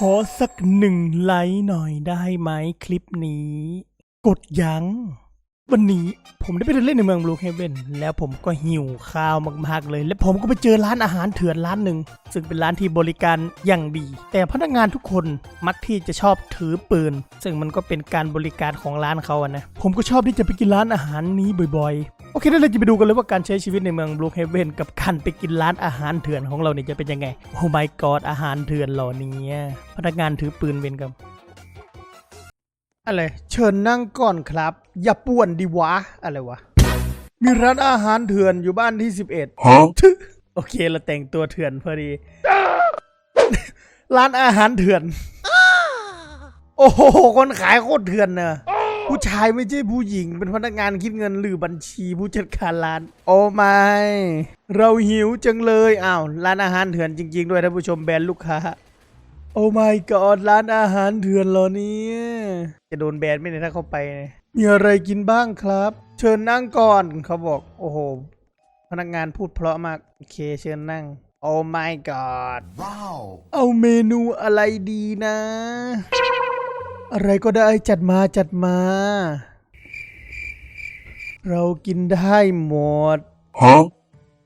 ขอสักหนึ่งไลค์หน่อยได้ไหมคลิปนี้ กดยัง วันนี้ผมได้ไปเดินเล่นในเมืองบลูเฮเวนแล้วผมก็หิวข้าวมากๆเลย และผมก็ไปเจอร้านอาหารเถื่อนร้านหนึ่ง ซึ่งเป็นร้านที่บริการอย่างดี แต่พนักงานทุกคนมักที่จะชอบถือปืน ซึ่งมันก็เป็นการบริการของร้านเขาอะนะ ผมก็ชอบที่จะไปกินร้านอาหารนี้บ่อยๆ โอเคได้เลยจะไปดูกันเลยว่าการใช้ชีวิตในเมืองบลูเฮเวนกับการไปกินร้านอาหารเถื่อนของเราเนี่ยจะเป็นยังไง โอ้ my god อาหารเถื่อนเหล่านี้พนักงานถือปืนเวนกับอะไร เชิญนั่งก่อนครับ อย่าป่วนดิวะ อะไรวะ มีร้านอาหารเถื่อนอยู่บ้านที่11 Huh? โอเคเราแต่งตัวเถื่อนพอดี ร้านอาหารเถื่อน โอ้โห คนขายโคตรเถื่อนเนอะ ผู้ชายไม่ใช่ผู้หญิง เป็นพนักงานคิดเงินหรือบัญชีผู้จัดการร้าน โอ้ไม่เราหิวจังเลยอ้าวร้านอาหารเถื่อนจริง ๆ ด้วยท่านผู้ชมแบรนด์ลูกค้า โอ้ my god ร้านอาหารเถื่อนเหรอเนี่ยจะโดนแบนไหม่เนี่ยถ้าเข้าไปเนี่ยมีอะไรกินบ้างครับ เชิญนั่งก่อนเขาบอก โอ้โห พนักงานพูดเพราะมากโอเคเชิญนั่งโอ้ my god Wow. เอาเมนูอะไรดีนะ อะไรก็ได้จัดมาจัดมา เรากินได้หมด Huh?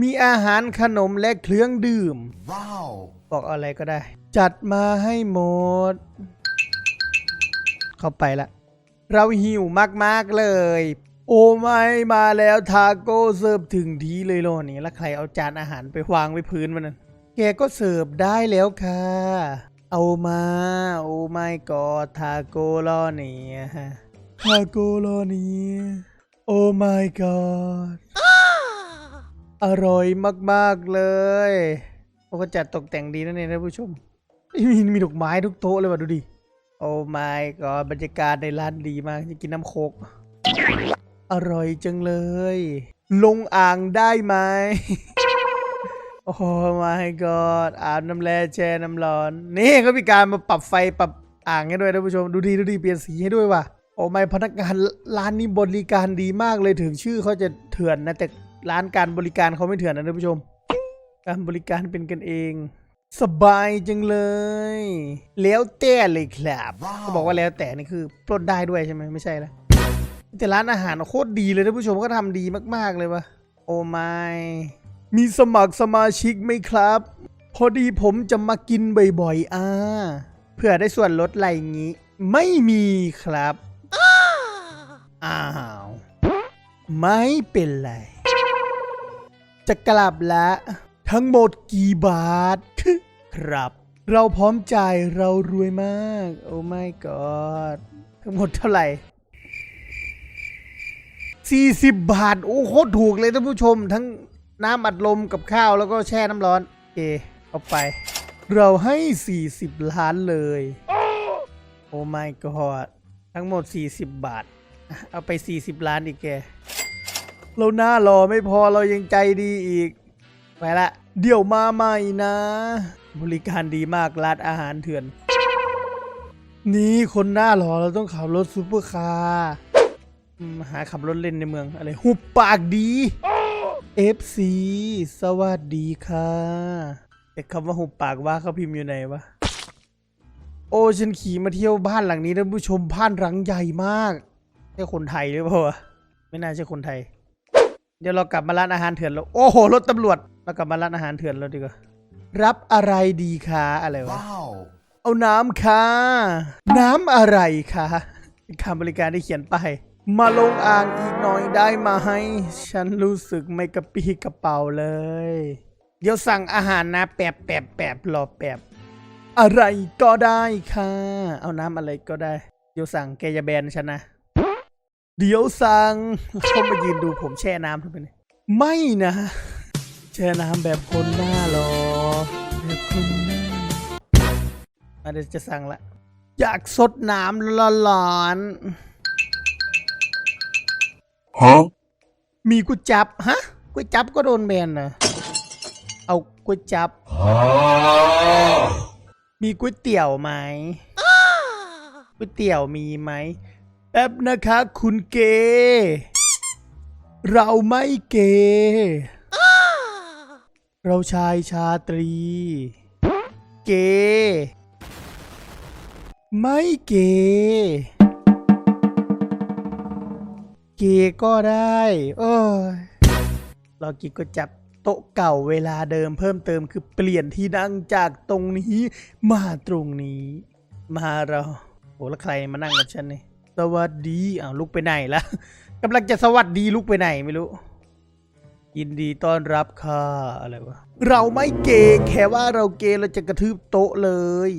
มีอาหารขนมและเครื่องดื่ม Wow. บอกอะไรก็ได้ จัดมาให้หมด เข้าไปละ เราหิวมากๆเลย โอ้ไม่มาแล้วทาโก้เสิร์ฟถึงทีเลยโลนี่แล้วใครเอาจานอาหารไปวางไว้พื้นมันนั้นแกก็เสิร์ฟได้แล้วค่ะ เอามาโอ้ไม่กอดทาโก้ล่อนี่ฮะทาโก้ล่อนี่โอ้ไม่กอดอร่อยมาก ๆ เลยเขาก็จัดตกแต่งดีนั่นเองท่านผู้ชม มีมีดอกไม้ทุกโต๊ะเลยว่ะดูดิ โอ้ไม่ก็บรรยากาศในร้านดีมากจะกินน้ำโคก อร่อยจังเลย ลงอ่างได้ไหม โอ้ my god อาบน้ำแร่แช่น้ำร้อน นี่ก็มีการมาปรับไฟปรับอ่างให้ด้วยท่านผู้ชม ดูดีดูดีเปลี่ยนสีให้ด้วยว่ะ โอ้ไม่พนักงานร้านนี้บริการดีมากเลยถึงชื่อเขาจะเถื่อนนะแต่ร้านการบริการเขาไม่เถื่อนนะท่านผู้ชม การบริการเป็นกันเอง สบายจังเลย แล้วแต่เลยครับว้าวเขาบอกว่าแล้วแต่นี่คือปล้นได้ด้วยใช่ไหมไม่ใช่ละแต่ร้านอาหารโคตรดีเลยท่านผู้ชมก็ทำดีมากๆเลยวะโอ้ไม่ มีสมัครสมาชิกไหมครับ พอดีผมจะมากินบ่อยๆ อ่า เพื่อได้ส่วนลดอะไรอย่างงี้ ไม่มีครับ อ้าว ไม่เป็นไร จะกลับแล้วทั้งหมดกี่บาท ครับ เราพร้อมจ่ายเรารวยมาก โอ้ my god ทั้งหมดเท่าไหร่40 บาท โอ้โคตรถูกเลยท่านผู้ชมทั้ง น้ำอัดลมกับข้าวแล้วก็แช่น้ำร้อนโอเคเอาไป เราให้ 40 ล้านเลย โอ้ my god ทั้งหมด 40 บาท เอาไป 40 ล้านอีกแก เราหน้ารอไม่พอเรายังใจดีอีก ไปละ เดี๋ยวมาใหม่นะ บริการดีมากร้านอาหารเถื่อน นี่คนหน้าหรอเราต้องขับรถซูเปอร์คาร์หาขับรถเล่นในเมืองอะไร หุบปากดี FC สวัสดีค่ะแต่คำว่าหุบปากว่าเขาพิมพ์อยู่ไหนวะ โอ้ฉันขี่มาเที่ยวบ้านหลังนี้ท่านผู้ชมบ้านหลังใหญ่มากใช่คนไทยหรือเปล่าวะไม่น่าใช่คนไทย เดี๋ยวเรากลับมาร้านอาหารเถื่อนแล้วโอ้โหรถตำรวจเรากลับมาร้านอาหารเถื่อนแล้วดีกว่ารับอะไรดีคะอะไรวะ Wow. เอาน้ำค่ะ น้ำอะไรคะเป็นคำบริการที่เขียนไปาย มาลงอ่างอีกหน่อยได้ไหมฉันรู้สึกไม่กระปี้กระเป๋าเลย เดี๋ยวสั่งอาหารนะ แปบแปบแปบรอแปบ อะไรก็ได้ค่ะ เอาน้ำอะไรก็ได้ เดี๋ยวสั่งแกอย่าแบนฉันนะ เดี๋ยวสั่งเขามายืนดูผมแช่น้ำทุกคนไม่นะ แช่น้ำแบบคนหน้ารอแบบคนหน้าอะเดี๋ยวจะสั่งละ อยากสดน้ำร้อนๆ Huh? มีก๋วยจับฮะก๋วยจับก็โดนแบนนะเอาก๋วยจับ มีก๋วยเตี๋ยวไหมก๋วยเตี๋ยวมีไหมแป๊บนะคะคุณเก เราไม่เก เราชายชาตรี เก ไม่เกเกก็ได้ เอ้ยเรากิก็จับโต๊ะเก่าเวลาเดิมเพิ่มเติมคือเปลี่ยนที่นั่งจากตรงนี้มาตรงนี้ มาเราโหแล้วใครมานั่งกับฉันนี่สวัสดีอ้าวลุกไปไหนละกำลังจะสวัสดีลุกไปไหนไม่รู้ ยินดีต้อนรับค่ะอะไรวะเราไม่เกย์แค่ว่าเราเกย์เราจะกระทืบโต๊ะเลย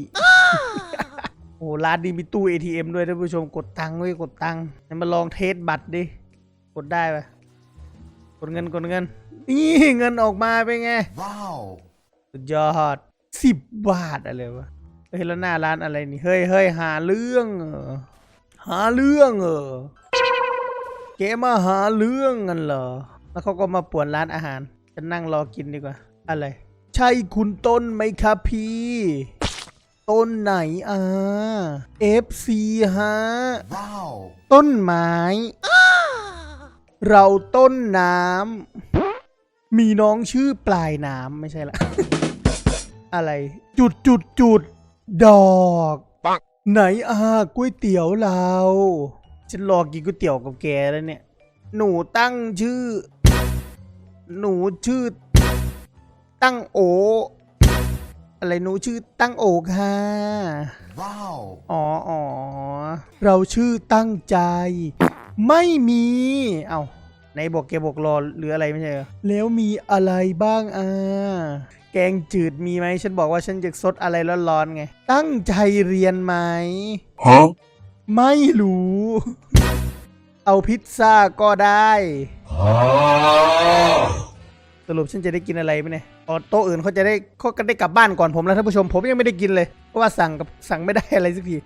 โอ้ร้านนี้มีตู้ ATM ด้วยท่านผู้ชมกดตังค์ไว้กดตังค์ไหนมาลองเทสบัตรดิ กดได้ปะกดเงินกดเงิน นี่เงินออกมาเป็นไง Wow. สุดยอดสิบบาทอะไรวะเฮ้ยแล้วหน้าร้านอะไรนี่ เฮ้ยเฮ้ยหาเรื่องเหรอหาเรื่องเหรอเกมาหาเรื่องกันเหรอ แล้วเขาก็มาป่วนร้านอาหารจะนั่งรอกินดีกว่า อะไร ใช่คุณต้นไหมครับพี่ ต้นไหนอะ FC ฮะ Wow. ต้นไม้ เราต้นน้ำ มีน้องชื่อปลายน้ำไม่ใช่ละ อะไร จุดจุดจุด ดอกปังไหนอะก๋วยเตี๋ยวเรา ฉันรอกินก๋วยเตี๋ยวกับแกแล้วเนี่ย หนูตั้งชื่อ หนูชื่อ ตั้งโอ อะไรหนูชื่อตั้งโอค่ะ Wow. อ๋ออ๋อเราชื่อตั้งใจ ไม่มี เอาในบอกแกบอกรอหรืออะไรไม่ใช่เหรอแล้วมีอะไรบ้างอะแกงจืดมีไหมฉันบอกว่าฉันจะซดอะไรร้อนๆไง ตั้งใจเรียนไหม Huh? ไม่รู้ เอาพิซซ่าก็ได้ สรุปฉันจะได้กินอะไรไหมเนี่ยอ๋อโต๊ะอื่นเขาจะได้เขาก็ได้กลับบ้านก่อนผมแล้วท่านผู้ชมผมยังไม่ได้กินเลยเพราะว่าสั่งกับสั่งไม่ได้อะไรสักที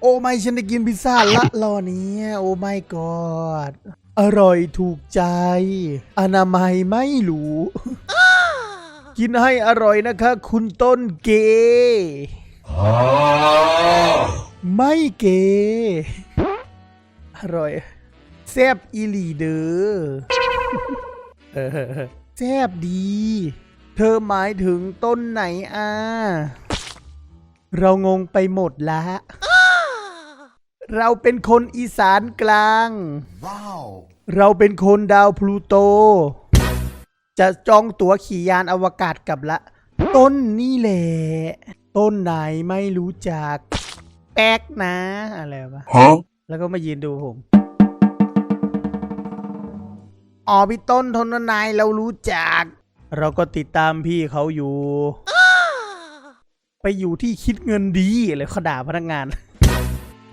โอ้ไม่ฉันได้กินพิซซ่าละรอนี้โอ้ไม่กอดอร่อยถูกใจ อนามัยไม่หรูกินให้อร่อยนะคะ คุณต้นเกไม่เกอร่อยแซบอีหลีเดอเออ แซบดี เธอหมายถึงต้นไหนอะ เรางงไปหมดละ เราเป็นคนอีสานกลาง Wow. เราเป็นคนดาวพลูโต จะจองตั๋วขี่ยานอวกาศกลับละ ต้นนี่แหละ ต้นไหนไม่รู้จัก แป๊กนะ อะไรวะ Huh? แล้วก็มายืนดูผม อ๋อพี่ต้นทนนายเรารู้จัก เราก็ติดตามพี่เขาอยู่ ไปอยู่ที่คิดเงินดีอะไรเขาด่าพนักงาน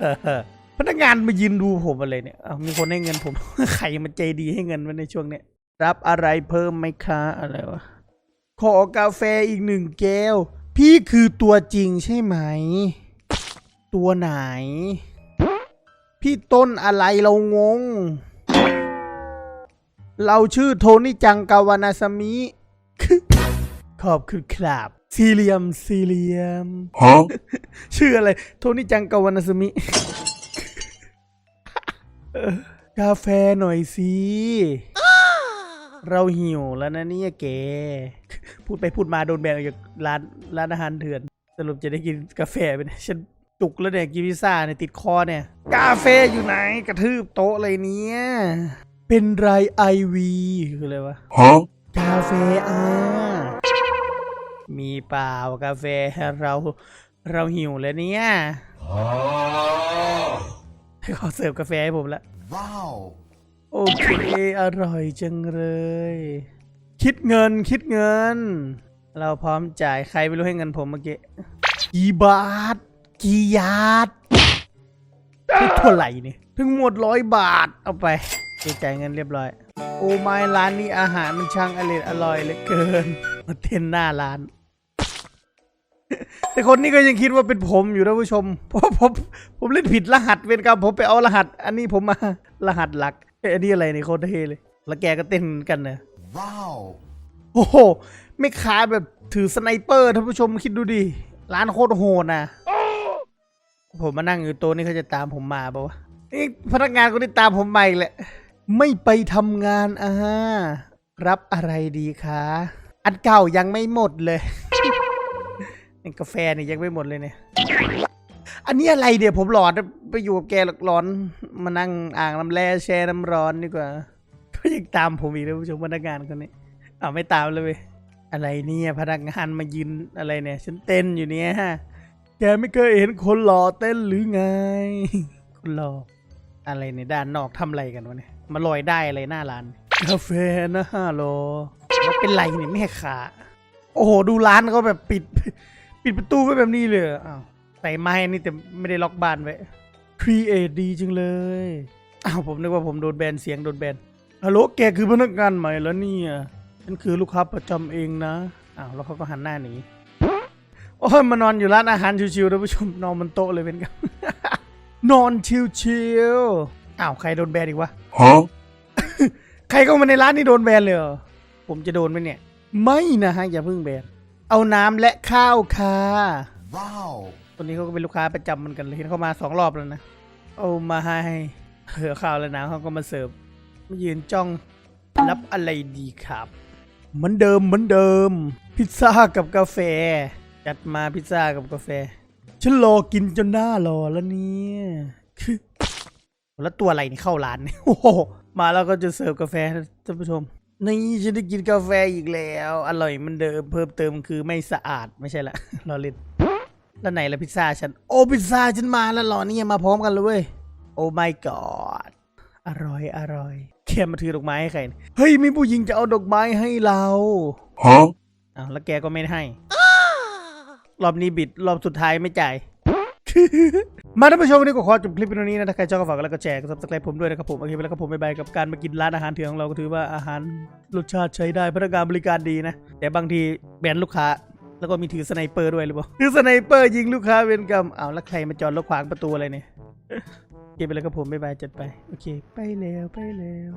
เออพนักงานมายืนดูผมอะไรเนี่ยอ้ามีคนให้เงินผม ใครมันใจดีให้เงินมาในช่วงเนี้ย รับอะไรเพิ่มไหมคะอะไรวะ ขอกาแฟอีกหนึ่งแก้ว พี่คือตัวจริงใช่ไหม ตัวไหน พี่ต้นอะไรเรางง เราชื่อโทนี่จังกาวานาสมิ ขอบคุณครับซีเรียมซีเรียม Huh? ชื่ออะไร โทนี่จังกาวานาสมิ เออกาแฟหน่อยสิ เราหิวแล้วนะเนี่ยแกพูดไปพูดมาโดนแบนออกจากร้านร้านอาหารเถื่อน สรุปจะได้กินกาแฟไปเนี่ยฉันจุกแล้วเนี่ยกินพิซซ่าเนี่ยติดคอเนี่ย กาแฟอยู่ไหนกระทืบโต๊ะเลยเนี่ย เป็นไรไอวีคืออะไรวะ Huh? กาแฟอ่ามีเปล่ากาแฟเราเราหิวแล้วเนี่ยให้เขาเสิร์ฟกาแฟให้ผมละ Wow. โอเคอร่อยจังเลย คิดเงินคิดเงิน เราพร้อมจ่ายใครไม่รู้ให้เงินผมเมื่อกี้กี่บาทกี่ยาดไม่เท่าไหร่นี่ถึงหมดร้อยบาทเอาไป ไปจ่ายเงินเรียบร้อย โอ้ไม่ร้านนี้อาหารมันช่างอร่อยอร่อยเหลือเกิน มาเต้นหน้าร้าน แต่คนนี้ก็ยังคิดว่าเป็นผมอยู่นะผู้ชม เพราะผมผมเล่นผิดรหัสเวรกรรมผมไปเอารหัส อันนี้ผมมารหัสหลักเอ้ยอันนี้อะไรนี่โคตรเท่เลย แล้วแกก็เต้นกันเนอะ Wow. โอ้โหไม่ค้าแบบถือสไนเปอร์ท่านผู้ชมคิดดูดิร้านโคตรโหดนะผมมานั่งอยู่โต๊ะนี่เขาจะตามผมมาปะวะนี่พนักงานคนนี้ตามผมมาอีกแหละ ไม่ไปทำงานอ่ารับอะไรดีคะ อันเก่ายังไม่หมดเลยนี่กาแฟนี่ยังไม่หมดเลยเนี่ย อันนี้อะไรเดี๋ยวผมหลอนไปอยู่กับแกหลอกร้อน มานั่งอ่างน้ำแร่แช่น้ำร้อนดีกว่าก็ยังตามผมอีกนะผู้ชมพนักงานคนนี้อ้าวไม่ตามเลยเอะไรเนี่ยพนักงานมายืนอะไรเนี่ย ฉันเต้นอยู่เนี่ยฮะแกไม่เคยเห็นคนหล่อเต้นหรือไง คนหล่ออะไรในด้านนอกทำอะไรกันวะเนี่ย มาลอยได้อะไรหน้าร้านกาแฟนะฮะโลมันเป็นไรเนี่ยแม่ขาโอ้โหดูร้านเขาแบบปิด ปิดประตูไว้แบบนี้เลยเหรออ้าวใส่ไม้นี่แต่ไม่ได้ล็อกบ้านไว้ครีเอทดีจังเลยอ้าวผมนึกว่าผมโดนแบนเสียงโดนแบนฮัลโหลแกคือพนักงานใหม่แล้วเนี่ยฉันคือลูกค้าประจำเองนะอ้าวแล้วเขาก็หันหน้าหนีโอ้ยมานอนอยู่ร้านอาหารชิวๆท่านผู้ชมนอนบนโต๊ะเลยเป็นกันนอนชิวๆอ้าวใครโดนแบนอีกวะ Huh? ใครเข้ามาในร้านนี่โดนแบนเลยเหรอผมจะโดนไหมเนี่ย ไม่นะฮะอย่าเพิ่งแบนเอาน้ำและข้าวค่ะ Wow. ตัวนี้เขาก็เป็นลูกค้าประจำเหมือนกันเลยเห็นเขามาสองรอบแล้วนะเอามาให้เผื่อข้าวและน้ำเขาก็มาเสิร์ฟมายืนจ้องรับอะไรดีครับ เหมือนเดิมเหมือนเดิม พิซซ่ากับกาแฟ จัดมาพิซซ่ากับกาแฟฉันรอกินจนหน้ารอแล้วเนี่ยคือ แล้วตัวอะไรนี่เข้าร้านเนี่ยโอ้โหมาแล้วก็จะเสิร์ฟกาแฟท่านผู้ชมนี่ฉันได้กินกาแฟอีกแล้ว อร่อยเหมันเดิมเพิ่มเติมคือไม่สะอาดไม่ใช่ละรอเล่นแล้วไหนละพิซซ่าฉัน โอ้พิซซ่าฉันมาแล้วเหรอเนี่ยมาพร้อมกันเลยเว้ยโอ้ my god อร่อยอร่อยแค่มาถือดอกไม้ให้ใครเนี่ยเฮ้ยมีผู้หญิงจะเอาดอกไม้ให้เรา Huh? อ้าวแล้วแกก็ไม่ให้ รอบนี้บิดรอบสุดท้ายไม่จ่ายมาท่านผู้ชมวันนี้ก็ขอจบคลิปเพียงนี้นะถ้าใครชอบก็ฝากกดไลค์กดแชร์กดซับสไครป์ผมด้วยนะครับผมโอเคไปแล้วครับผมบ๊ายบายกับการมากินร้านอาหารเถื่อนของเราก็ถือว่าอาหารรสชาติใช้ได้พนักงานบริการดีนะ แต่บางทีแบนลูกค้า แล้วก็มีถือสไนเปอร์ด้วยหรือเปล่าถือสไนเปอร์ยิงลูกค้าเป็นกรรมอ้าวแล้วใครมาจอดรถขวางประตูอะไรเนี่ยโอเคไปแล้วครับผมบ๊ายบายจัดไปโอเค ไปแล้วไปแล้ว